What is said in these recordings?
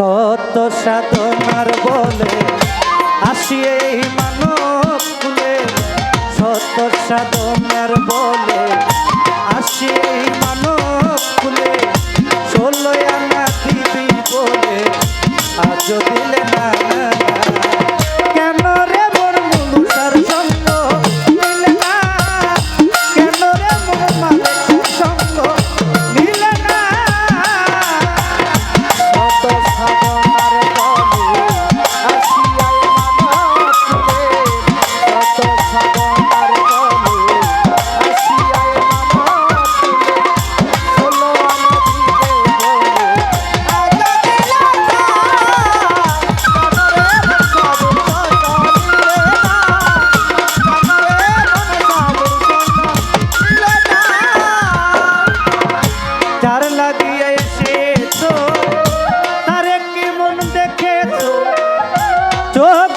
সত্য সাধনার বলে আসি এই মানব কুলে। সত্য সাধনার বলে আসি এই মানব কুলে। ষোলো আনা দিবি বলে আজ দিলে না দেখেছ চোখ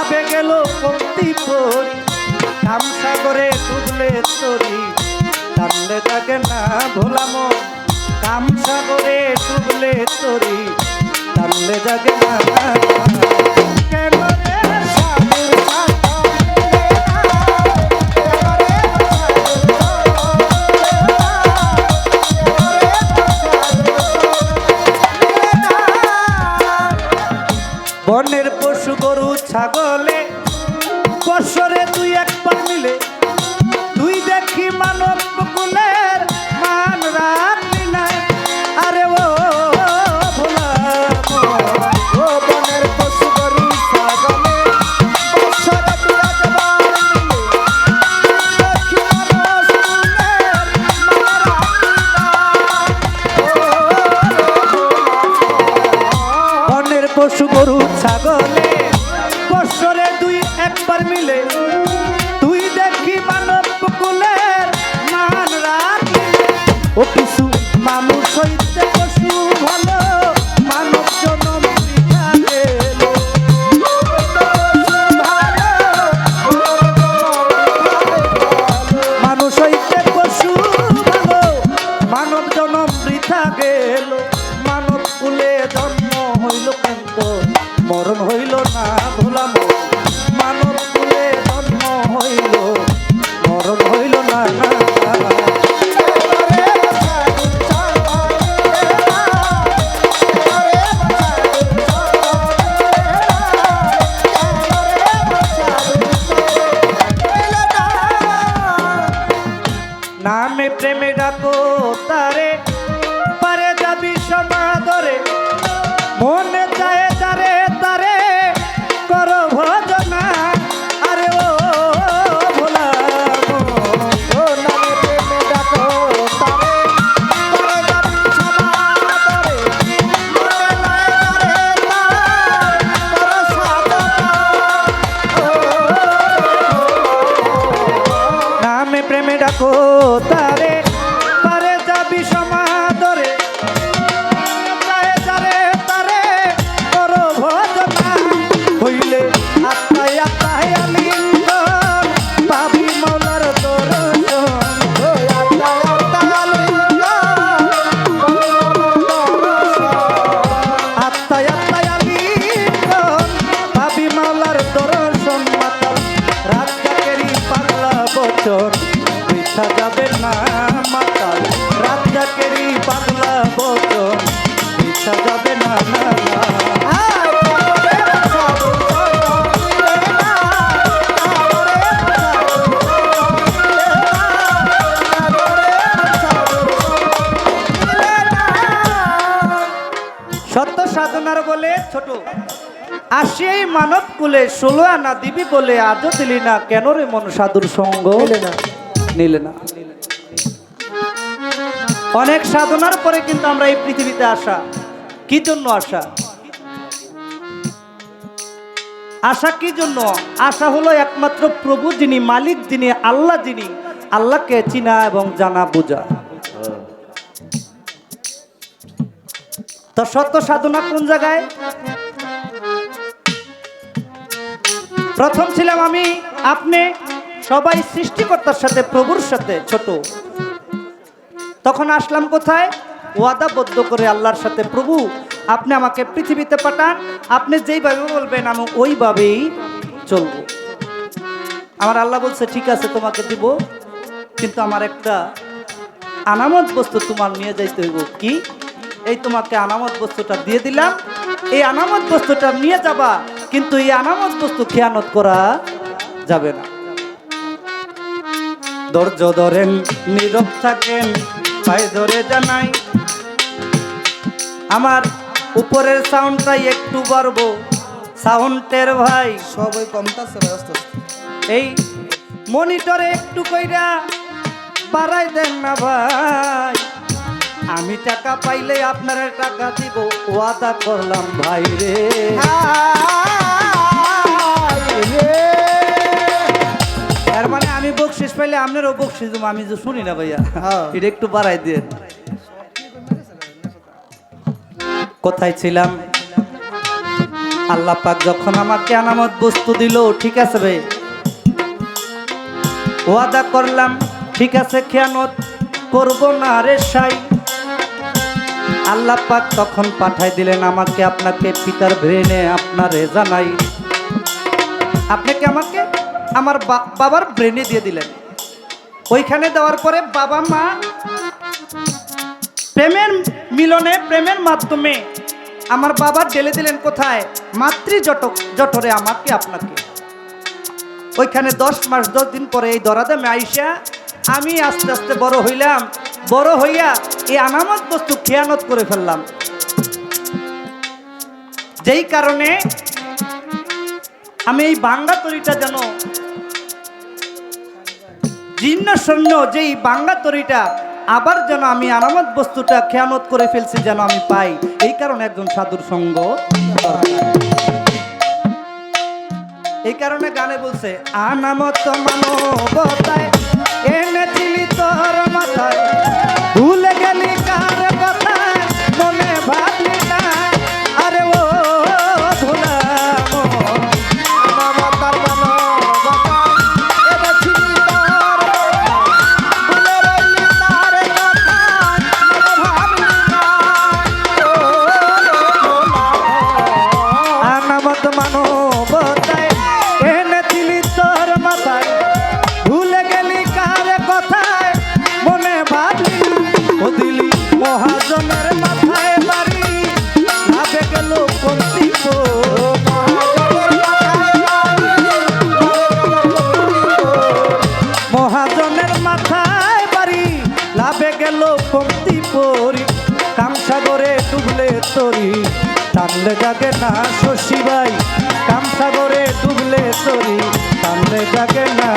ভাবে গেল পন্থী পরি কাম সাগরে ডুবলে তরি টানলে তাকে না ভোলাম কাম করে তুললে তরি টানলে তাকে না কেন বৎসরে দুই একবার মিলে। তুই দেখি মানব কুলের মান রাত ও কিছু মানুষ হইতে পশু ভালো মানব জনম মানুষ হইতে পশু ভালো মানব জনম বৃথা গেল। মানব কুলে জন্ম হইল কিন্তু মরণ হইল না ভোলা বচন মিথ্যা যাবে না মাতাল। রাত জাগেরি পাগলা বচন মিথ্যা যাবে না না ছোট। আসিয়াই মানব কুলে ষোলো আনা দিবি বলে আজও দিলি না কেন রে মন সাধুর সঙ্গ? নিলে না। অনেক সাধনার পরে কিন্তু আমরা এই পৃথিবীতে আসা। কি জন্য আসা? আশা কি জন্য? আশা হলো একমাত্র প্রভু যিনি মালিক যিনি আল্লাহ যিনি। আল্লাহকে চিনা এবং জানা বোঝা। তো সত্য সাধনা কোন জায়গায়? প্রথম ছিলাম আমি, আপনি সবাই সৃষ্টিকর্তার সাথে, প্রভুর সাথে ছোট। তখন আসলাম কোথায়? ওয়াদাবদ্ধ করে আল্লাহর সাথে, প্রভু, আপনি আমাকে পৃথিবীতে পাঠান, আপনি যেইভাবে বলবেন, আমি ওইভাবেই চলব। আমার আল্লাহ বলছে, ঠিক আছে, তোমাকে দিব, কিন্তু আমার একটা আনামত বস্তু তোমার নিয়ে যাইতে হইব। কি? এই তোমাকে আনামত বস্তুটা দিয়ে দিলাম। এই আনামত বস্তুটা নিয়ে যাবা কিন্তু এই আনামত বস্তু খেয়ানত করা যাবে না। ধৈর্য ধরেন, নীরব থাকেন, পায়ে ধরে জানাই। আমার উপরের সাউন্ডটাই একটু বাড়বো। সাউন্ডের ভাই, সবাই কমতাছে এই মনিটরে একটু কইরা বাড়াই দেন না ভাই। আমি টাকা পাইলে আপনারা টাকা দিব, ওয়াদা করলাম ভাই রে। পাইলে আপনারও বকশিস দেবো আমি যে শুনি না ভাইয়া। হ্যাঁ। এটা একটু বাড়াই দেন। কোথায় ছিলাম? আল্লাহ পাক যখন আমাকে আনামত বস্তু দিল ঠিক আছে ভাই? ওয়াদা করলাম ঠিক আছে খেয়ানত করব না রে সাই। আল্লাহ পাক তখন পাঠাই দিলেন আমাকে আপনাকে পিতার ব্রেনে আপনারে জানাই। আপনাকে আমাকে আমার বাবার ব্রেনে দিয়ে দিলেন? ওইখানে দেওয়ার পরে বাবা মা প্রেমের মিলনে, প্রেমের মাধ্যমে আমার বাবা ঢেলে দিলেন কোথায়? মাতৃ জটক, জঠরে আমাকে, আপনাকে। ওইখানে দশ মাস, দশ দিন পরে এই দরাদামে আইসা আমি আস্তে আস্তে বড় হইলাম। বড় হইয়া এই আনামত বস্তু খেয়ানত করে ফেললাম। যেই কারণে আমি এই বাঙ্গা তরিটা যেন জীর্ণ সৈন্য যেই বাঙ্গা তরিটা আবার যেন আমি আরামত বস্তুটা খেয়ানত করে ফেলছি যেন আমি পাই। এই কারণে একজন সাধুর সঙ্গ এই কারণে গানে বলছে, আনামত মানবতায় তরি টানলে জাগে না শশী ভাই কামসাগরে ডুবলে তরি টানলে জাগে না।